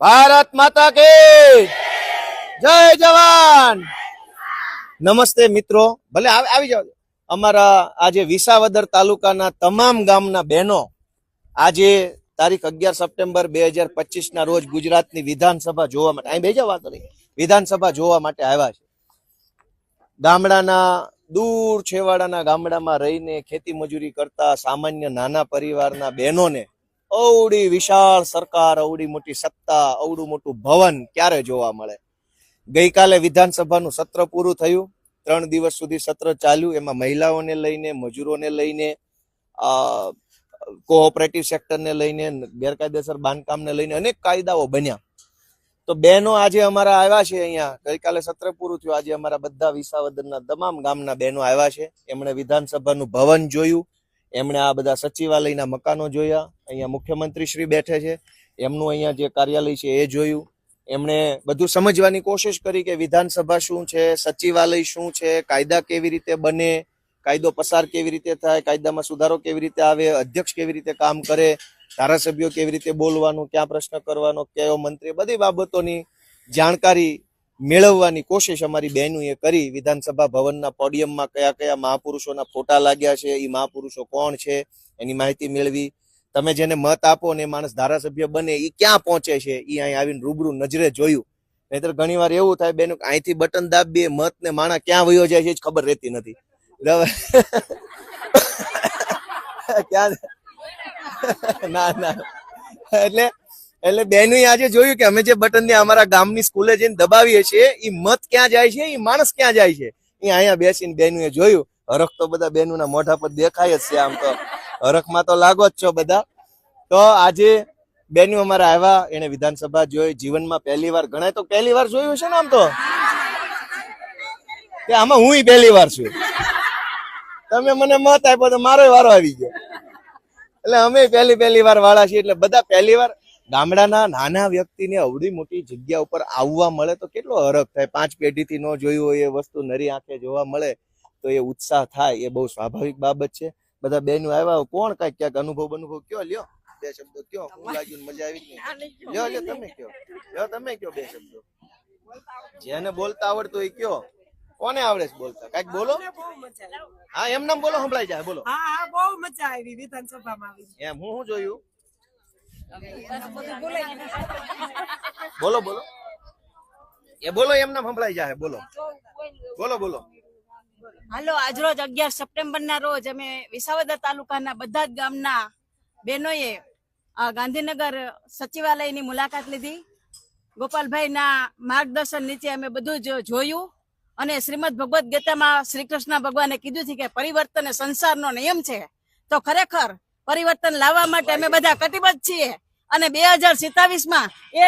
ભારત માતા કી જય જવાન. નમસ્તે મિત્રો. ભલે આવી જાઓ. અમારા આજે વિસાવદર તાલુકાના તમામ ગામના બહેનો આજે તારીખ અગિયાર સપ્ટેમ્બર બે હજાર પચીસ ના રોજ ગુજરાતની વિધાનસભા જોવા માટે, અહીં બેજા વાત કરી વિધાનસભા જોવા માટે આવ્યા છે. ગામડાના, દૂર છેવાડાના ગામડામાં રહીને ખેતી મજૂરી કરતા સામાન્ય નાના પરિવારના બહેનોને અવડી વિશાળ સરકાર, અવડી મોટી સત્તા, અવડું મોટું ભવન ક્યારે જોવા મળે? ગઈકાલે વિધાનસભાનું સત્ર પૂરું થયું. ત્રણ દિવસ સુધી સત્ર ચાલ્યું. એમાં મહિલાઓને લઈને, મજૂરોને લઈને કોઓપરેટિવ સેક્ટરને લઈને, ગેરકાયદેસર બાંધકામને લઈને અનેક કાયદાઓ બન્યા. તો બહેનો આજે અમારા આવ્યા છે અહીંયા. ગઈકાલે સત્ર પૂરું થયું. આજે અમારા બધા વિસાવદરના તમામ ગામના બહેનો આવ્યા છે. એમણે વિધાનસભાનું ભવન જોયું. એમણે આ બધા સચિવાલયના મકાનો જોયા, અહીંયા મુખ્યમંત્રી શ્રી બેઠે છે, એમનું અહીંયા જે કાર્યાલય છે એ જોયું. એમણે બધું સમજવાની કોશિશ કરી કે વિધાનસભા શું છે, સચિવાલય શું છે, કાયદા કેવી રીતે બને, કાયદો પસાર કેવી રીતે થાય, કાયદામાં સુધારો કેવી રીતે આવે, અધ્યક્ષ કેવી રીતે કામ કરે, ધારાસભ્યો કેવી રીતે બોલવાનું, ક્યાં પ્રશ્ન કરવાનો, કયો મંત્રી, બધી બાબતોની જાણકારી મેળવવાની કોશિશ અમારી બહેનોએ કરી. વિધાનસભા ભવનના પોડિયમમાં કયા કયા મહાપુરુષોના ફોટા લાગ્યા છે એ મહાપુરુષો કોણ છે, એની માહિતી મેળવી. તમે જેને મત આપો ને માણસ ધારાસભ્ય બને એ ક્યાં પહોંચે છે એ અહીં આવીને રૂબરૂ નજરે જોયું. નહીતર ઘણી વાર એવું થાય, બેન અહીંથી બટન દાબીએ, મત ને માણા ક્યાં વયો જાય છે ખબર રહેતી નથી. ક્યાં ના ના. એટલે એટલે બેનો આજે જોયું કે અમે જે બટન ને અમારા ગામની સ્કૂલે જઈને દબાવીએ છીએ એ મત ક્યાં જાય છે એ માણસ ક્યાં જાય છે? એ અહીંયા બેસીને બેનુએ જોયું. હરખ તો બધા બેનુના મોઢા પર દેખાય જ છે આમ તો. હરખમાં તો લાગો જ છો બધા. તો આજે બેનુ અમારા આવ્યા એને વિધાનસભા જોઈ, જીવનમાં પહેલી વાર ગણાય તો પહેલી વાર જોયું છે ને આમ તો? કે આમાં હું પહેલી વાર છું? તમે મને મત આપ્યો તો મારો વારો આવી ગયો. એટલે અમે પહેલી પહેલી વાર વાળા છીએ, એટલે બધા પહેલી વાર ગામડાના નાના વ્યક્તિને અવડી મોટી જગ્યા ઉપર આવવા મળે તો કેટલો હરખ થાય? પાંચ પેઢીથી ન જોયું હોય એ વસ્તુ નરી આંખે જોવા મળે તો એ ઉત્સાહ થાય. એ બહુ સ્વાભાવિક બાબત છે. બધા બેનો આવ્યા કોણ કંઈક ક્યાંક અનુભવ અનુભવ કયો? લ્યો બે શબ્દો કયો? હું લાગ્યું મજા આવી લ્યો લ્યો તમે કયો? લ્યો તમે કયો બે શબ્દો? જેને બોલતા આવડતું એ કયો? કોને આવડે છે બોલતા? કંઈક બોલો? હા એમ નામ બોલો સંભળાઈ જાય. બોલો. હા હા બહુ મજા આવી વિધાનસભામાં આવી. એમ હું શું જોયું? બોલો બોલો. એ બોલો, એમ નામ સંભળાઈ જાય બોલો. બોલો બોલો. હાલો આજરોજ અગિયાર સપ્ટેમ્બર ના રોજ અમે વિસાવદર તાલુકાના બધા જ ગામના બહેનોએ ગાંધીનગર સચિવાલયની મુલાકાત લીધી. ગોપાલભાઈના માર્ગદર્શન નીચે અમે બધું જ જોયું અને શ્રીમદ ભગવદ્ ગીતામાં શ્રી કૃષ્ણ ભગવાને કીધું છે કે પરિવર્તન સંસારનો નિયમ છે. તો ખરેખર પરિવર્તન લાવવા માટે અમે બધા કટિબદ્ધ છીએ. અને બે હજાર સિત્તાવીસમાં એ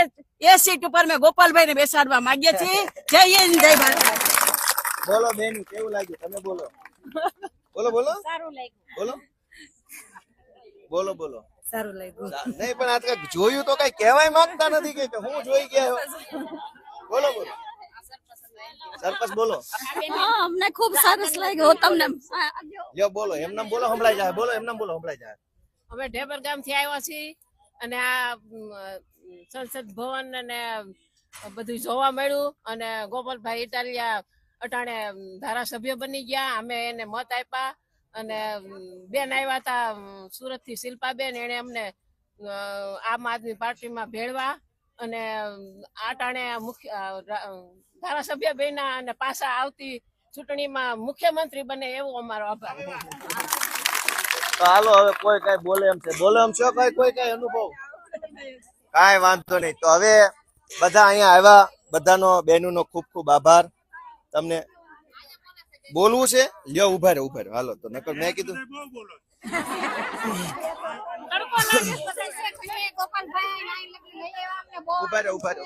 એ સીટ ઉપર મેં ગોપાલભાઈ ને બેસાડવા માંગીએ છીએ. જય હિન્દ જય ભારત. બોલો બેન કેવું લાગ્યું? તમે બોલો. બોલો બોલો. સારું લાગ્યું. બોલો. બોલો બોલો. સારું લાગ્યું. નહીં પણ આજકાલ જોયું તો કઈ કહેવાય માંગતા નથી કે હું જોઈ ગયા. બોલો બોલો. સરપંચ બોલો. હા અમને ખૂબ સરસ લાગ્યું. તમને લ્યો બોલો. એમ નામ બોલો સંભળાઈ જાય. બોલો એમ નામ બોલો સંભળાઈ જાય. અમે ઢેબર ગામથી આવ્યા છીએ અને આ સંસદ ભવન અને બધું જોવા મળ્યું અને ગોપાલભાઈ ઇટાલિયા અટાણે ધારાસભ્ય બની ગયા. અમે એને મત આપ્યા અને બેન આવ્યા હતા સુરતથી શિલ્પાબેન. એણે અમને આમ આદમી પાર્ટીમાં ભેળવા અને આ આટાણે મુખ્ય ધારાસભ્ય બન્યા અને પાછા આવતી ચૂંટણીમાં મુખ્યમંત્રી બને એવો અમારો આભાર. હાલો, હવે કોઈ કઈ બોલે એમ છે. બોલે એમ છો કઈ? કોઈ કઈ અનુભવ? કઈ વાંધો નહીં. તો હવે બધા અહીંયા આવ્યા. બધાનો, બહેનોનો ખૂબ ખૂબ આભાર. તમને બોલવું છે? લ્યો, ઊભા રહે ઊભા રહે. હાલો, તો નકર મેં કીધું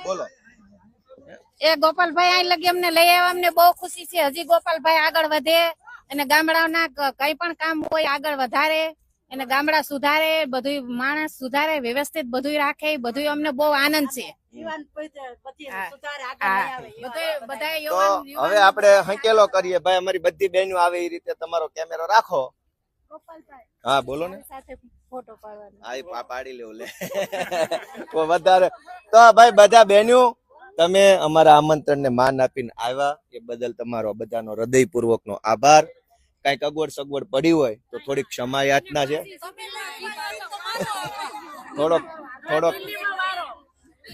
બોલો. એ ગોપાલભાઈ અહીં લગી અમને લઈ આવ્યા. અમને બહુ ખુશી છે. હજી ગોપાલભાઈ આગળ વધે. અને ગામડાના કઈ પણ કામ હોય આગળ વધારે અને ગામડા સુધારે બધું માણસ સુધારે વ્યવસ્થિત બધું રાખે બધું અમને બહુ આનંદ છે. હવે આપણે હંકેલો કરીએ. ભાઈ અમારી બધી બહેનો આવે એ રીતે તમારો કેમેરો રાખો. હા બોલો ને. સાથે ફોટો પાડવાનો. હા એ પાડી લેવું લે. વધારે તો ભાઈ બધા બહેનો તમે અમારા આમંત્રણને માન આપીને આવ્યા. એ બદલ તમારો બધાનો હૃદયપૂર્વકનો આભાર. કંઈક અગવડ સગવડ પડી હોય તો થોડીક ક્ષમા યાચના છે. થોડોક થોડોક.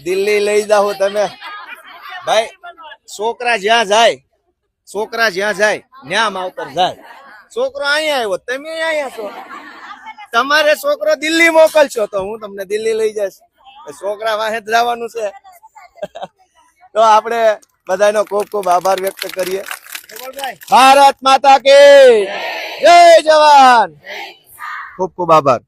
દિલ્હી લઈ જાઓ તમે. ભાઈ, છોકરા જ્યાં જાય, છોકરા જ્યાં જાય ત્યાં માવતર જાય. છોકરો અહીંયા આવ્યો, તમે અહીંયા છો. તમારે છોકરો દિલ્હી મોકલશો તો હું તમને દિલ્હી લઈ જઈશ. છોકરા વાહે જવાનું છે. તો આપણે બધાનો ખૂબ ખૂબ આભાર વ્યક્ત કરીએ. ભારત માતા કે. જય જવાન. ખૂબ ખૂબ આભાર.